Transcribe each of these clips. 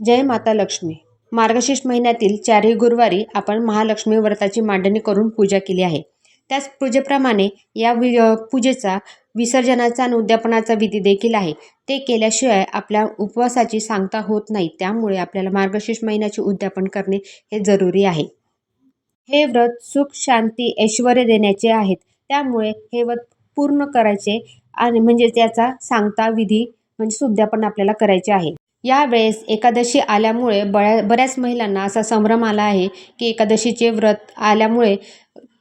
जय माता लक्ष्मी. मार्गशीर्ष महिन्यातील चारही गुरुवारी आपण महालक्ष्मी व्रताची मांडणी करून पूजा केली आहे. त्याच पूजेप्रमाणे या वि पूजेचा विसर्जनाचा आणि उद्यापनाचा विधी देखील आहे. ते केल्याशिवाय आपल्या उपवासाची सांगता होत नाही. त्यामुळे आपल्याला मार्गशीर्ष महिन्याचे उद्यापन करणे हे जरुरी आहे. हे व्रत सुख शांती ऐश्वर देण्याचे आहेत. त्यामुळे हे व्रत पूर्ण करायचे आणि म्हणजे त्याचा सांगता विधी म्हणजे उद्यापन आपल्याला करायचे आहे. यावेळेस एकादशी आल्यामुळे बऱ्या बऱ्याच महिलांना असा संभ्रम आला आहे की एकादशीचे व्रत आल्यामुळे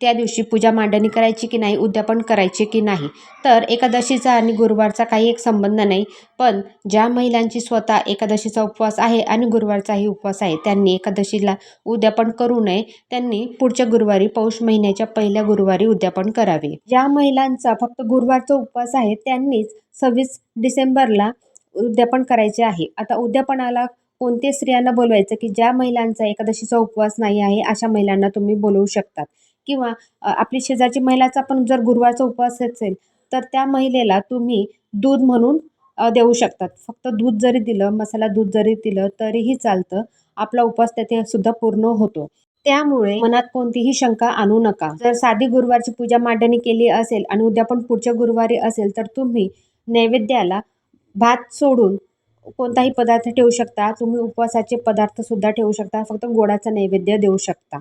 त्या दिवशी पूजा मांडणी करायची की नाही उद्यापन करायचे की नाही? तर एकादशीचा आणि गुरुवारचा काही एक संबंध नाही पण ज्या महिलांची स्वतः एकादशीचा उपवास आहे आणि गुरुवारचाही उपवास आहे त्यांनी एकादशीला उद्यापन करू नये त्यांनी पुढच्या गुरुवारी पौष महिन्याच्या पहिल्या गुरुवारी उद्यापन करावे. ज्या महिलांचा फक्त गुरुवारचा उपवास आहे त्यांनीच सव्वीस डिसेंबरला उद्यापन करायचे आहे. आता उद्यापनाला कोणते स्त्रियांना बोलवायचं? की ज्या महिलांचा एकादशीचा उपवास नाही आहे अशा महिलांना तुम्ही बोलवू शकतात. किंवा आपली शेजारची महिलाचा पण जर गुरुवारचा उपवास असेल तर त्या महिलेला तुम्ही दूध म्हणून देऊ शकतात. फक्त दूध जरी दिलं मसाला दूध जरी दिलं तरीही चालतं. आपला उपवास तेथे सुद्धा पूर्ण होतो. त्यामुळे मनात कोणतीही शंका आणू नका. जर साधी गुरुवारची पूजा मांडणी केली असेल आणि उद्यापन पुढच्या गुरुवारी असेल तर तुम्ही नैवेद्याला भात सोडून कोणताही पदार्थ ठेवू शकता. तुम्ही उपवासाचे पदार्थसुद्धा ठेवू शकता. फक्त गोडाचा नैवेद्य देऊ शकता.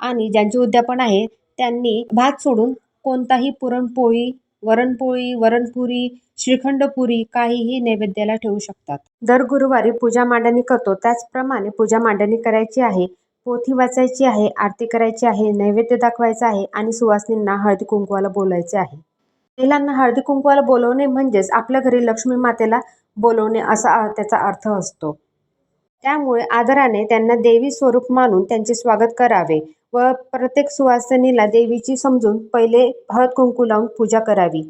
आणि ज्यांचे उद्यापन आहे त्यांनी भात सोडून कोणताही पुरणपोळी वरणपोळी वरणपुरी श्रीखंडपुरी काहीही नैवेद्याला ठेवू शकतात. दर गुरुवारी पूजा मांडणी करतो. त्याचप्रमाणे पूजा मांडणी करायची आहे पोथी वाचायची आहे आरती करायची आहे नैवेद्य दाखवायचा आहे आणि सुवासिनींना हळदी कुंकवाला बोलायचे आहे. महिलांना हळदी कुंकवाला बोलवणे म्हणजेच आपल्या घरी लक्ष्मी मातेला बोलवणे असा त्याचा अर्थ असतो. त्यामुळे आदराने त्यांना देवी स्वरूप मानून त्यांचे स्वागत करावे व प्रत्येक सुवासिनीला देवीची समजून पहिले हळद कुंकू लावून पूजा करावी.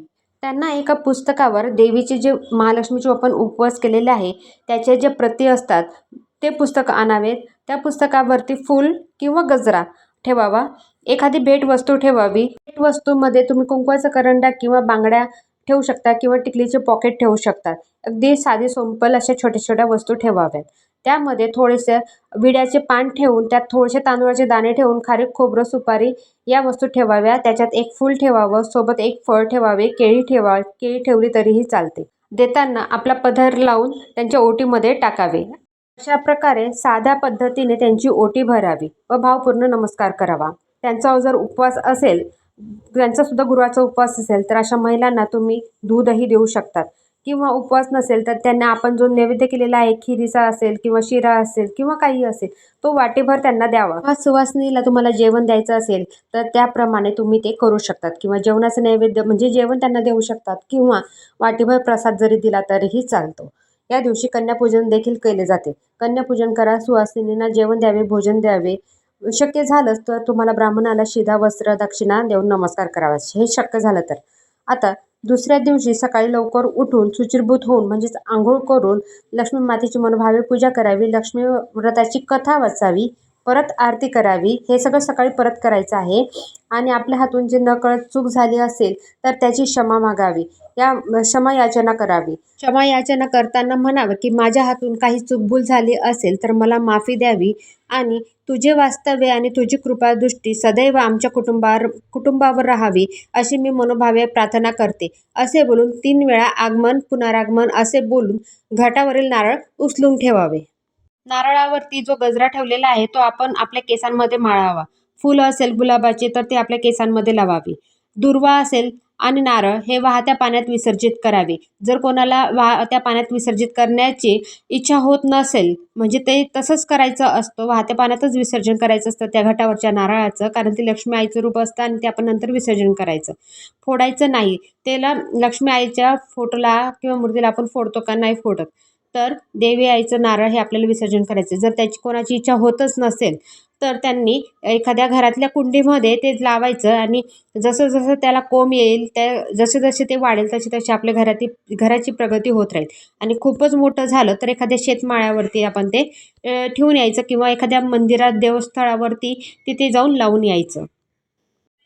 त्यांना एका पुस्तकावर देवीचे जे महालक्ष्मीचे आपण उपवास केलेले आहे त्याचे जे प्रती असतात ते पुस्तक आणावेत. त्या पुस्तकावरती फूल किंवा गजरा ठेवावा. एखादी भेटवस्तू ठेवावी. भेटवस्तूमध्ये तुम्ही कुंकवाचा करंडा किंवा बांगड्या ठेवू शकता किंवा टिकलीचे पॉकेट ठेवू शकतात अगदी साधी सोंपल अशा छोट्या छोट्या वस्तू ठेवाव्यात. त्यामध्ये थोडेसे विड्याचे पान ठेवून त्यात थोडेसे तांदूळाचे दाणे ठेवून खारीक खोबरं सुपारी या वस्तू ठेवाव्या. त्याच्यात एक फूल ठेवावं. सोबत एक फळ ठेवावे. केळी ठेवा केळी ठेवली तरीही चालते. देताना आपला पदर लावून त्यांच्या ओटीमध्ये टाकावे. अशा प्रकारे साध्या पद्धतीने त्यांची ओटी भरावी व भावपूर्ण नमस्कार करावा. त्यांचा जर उपवास असेल त्यांचा सुद्धा उपवास असेल तर अशा महिलांना तुम्ही दूधही देऊ शकतात. किंवा उपवास नसेल तर त्यांना आपण जो नैवेद्य केलेला आहे खिरीचा असेल किंवा शिरा असेल किंवा काही असेल तो वाटेभर त्यांना द्यावा. किंवा सुवासनीला तुम्हाला जेवण द्यायचं असेल तर त्याप्रमाणे तुम्ही ते करू शकतात. किंवा जेवणाचं नैवेद्य म्हणजे जेवण त्यांना देऊ शकतात किंवा वाटीभर प्रसाद जरी दिला तरीही चालतो. या दिवशी कन्यापूजन देखील केले जाते. कन्यापूजन करा सुवासिनींना जेवण द्यावे भोजन द्यावे. शक्य झालंच तर तुम्हाला ब्राह्मणाला शिधा वस्त्र दक्षिणा देऊन नमस्कार करावा हे शक्य झालं तर. आता दुसऱ्या दिवशी सकाळी लवकर उठून सुचिरभूत होऊन म्हणजेच आंघोळ करून लक्ष्मी मातेची मनोभावे पूजा करावी. लक्ष्मी व्रताची कथा वाचावी. परत आरती करावी. हे सगळं सकाळी परत करायचं आहे. आणि आपल्या हातून जे नकळत चूक झाली असेल तर त्याची क्षमा मागावी. या क्षमा याचना करावी. क्षमा याचना करताना म्हणावं की माझ्या हातून काही चूकभूल झाली असेल तर मला माफी द्यावी. आणि तुझे वास्तव्य आणि तुझी कृपादृष्टी सदैव आमच्या कुटुंबावर कुटुंबावर राहावी अशी मी मनोभावे प्रार्थना करते. असे बोलून तीन वेळा आगमन पुनरागमन असे बोलून घाटावरील नारळ उचलून ठेवावे. नारळावरती जो गजरा ठेवलेला आहे तो आपण आपल्या केसांमध्ये माळावा. फुलं असेल गुलाबाचे तर ते आपल्या केसांमध्ये लावावी. दुर्वा असेल आणि नारळ हे वाहत्या पाण्यात विसर्जित करावे. जर कोणाला वाहत्या पाण्यात विसर्जित करण्याची इच्छा होत नसेल म्हणजे ते तसंच करायचं असतं वाहत्या पाण्यातच विसर्जन करायचं असतं त्या घाटावरच्या नारळाचं कारण ते लक्ष्मी आईचं रूप असतं आणि ते आपण नंतर विसर्जन करायचं. फोडायचं नाही. त्याला लक्ष्मी आईच्या फोटोला किंवा मूर्तीला आपण फोडतो का? नाही फोडत. तर देवी आईचं नारळ हे आपल्याला विसर्जन करायचं. जर त्याची कोणाची इच्छा होतच नसेल तर त्यांनी एखाद्या घरातल्या कुंडीमध्ये ते लावायचं आणि जसं जसं त्याला कोंब येईल त्या जसे जसे ते वाढेल तसे तसे आपल्या घरातील घराची प्रगती होत राहील. आणि खूपच मोठं झालं तर एखाद्या शेतमाळ्यावरती आपण ते ठेवून यायचं किंवा एखाद्या मंदिरात देवस्थळावरती तिथे जाऊन लावून यायचं.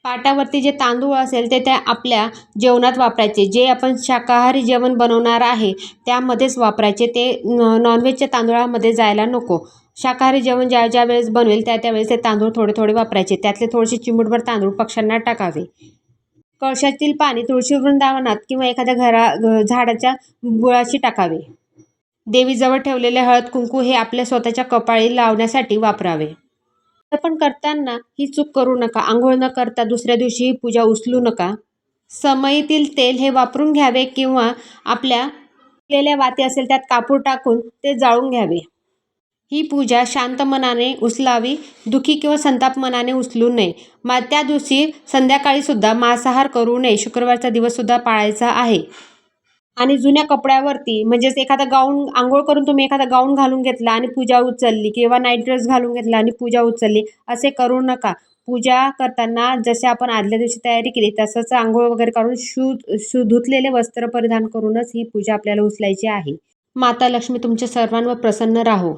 पाटावरती जे तांदूळ असेल ते त्या आपल्या जेवणात वापरायचे. जे आपण शाकाहारी जेवण बनवणार आहे त्यामध्येच वापरायचे. ते न नॉनव्हेजच्या तांदूळामध्ये जायला नको. शाकाहारी जेवण ज्या ज्या वेळेस बनवेल त्या त्यावेळेस ते तांदूळ थोडे थोडे वापरायचे. त्यातले थोडेसे चिमूटभर तांदूळ पक्ष्यांना टाकावे. कळशातील पाणी तुळशी वृंदावनात किंवा एखाद्या घरा घ- झाडाच्या गुळाशी टाकावे. देवीजवळ ठेवलेले हळद कुंकू हे आपल्या स्वतःच्या कपाळी लावण्यासाठी वापरावे. पण करताना ही चूक करू नका आंघोळ न करता दुसऱ्या दिवशी ही पूजा उचलू नका. समईतील तेल हे वापरून घ्यावे किंवा आपल्या केलेल्या वाती असेल त्यात कापूर टाकून ते जाळून घ्यावे. ही पूजा शांत मनाने उचलावी दुखी किंवा संताप मनाने उचलू नये. मा त्या दिवशी संध्याकाळीसुद्धा मांसाहार करू नये. शुक्रवारचा दिवससुद्धा पाळायचा आहे. आणि जुन्या कपड्यावरती म्हणजेच एखादा गाऊन आंघोळ करून तुम्ही एखादा गाऊन घालून घेतला आणि पूजा उचलली किंवा नाईट ड्रेस घालून घेतला आणि पूजा उचलली असे करू नका. पूजा करताना जसे आपण आदल्या दिवशी तयारी केली तसंच आंघोळ वगैरे करून शू शू धुतलेले वस्त्र परिधान करूनच ही पूजा आपल्याला उचलायची आहे. माता लक्ष्मी तुमच्या सर्वांवर प्रसन्न राहो.